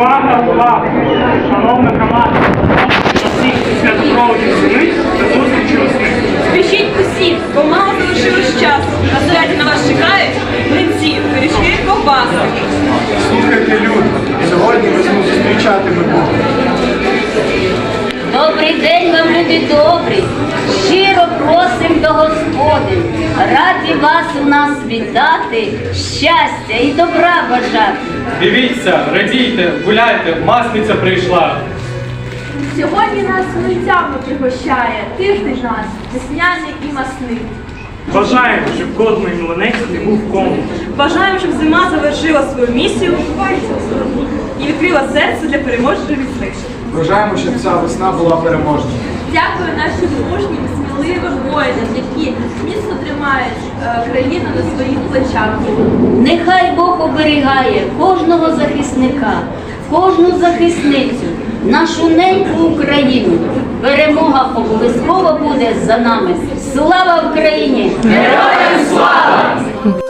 Увага, увага! Шановна команда, всіх святкових зими та зустрічі весни. Спішіть усі, бо мало залишилось часу. На заряді на вас чекають млинці, пиріжки, ковбаси. Слухайте, люди, сьогодні весну зустрічати ми будемо. Добрий день вам, люди добрі. Щиро просим до Господи. Раді вас у нас вітати, щастя і добра бажати. Дивіться, радійте, гуляйте, масниця прийшла. Сьогодні нас млинцями пригощає тиждень нас, весняний і масний. Бажаємо, щоб кожний млинець не був кому. Бажаємо, щоб зима завершила свою місію і відкрила серце для переможних весни. Бажаємо, щоб ця весна була переможною. Дякую нашим мужнім, сміливим воїнам, які міцно тримають е, країну на своїх плечах. Нехай Бог оберігає кожного захисника, кожну захисницю, нашу неньку Україну. Перемога обов'язково буде за нами. Слава Україні! Героям слава!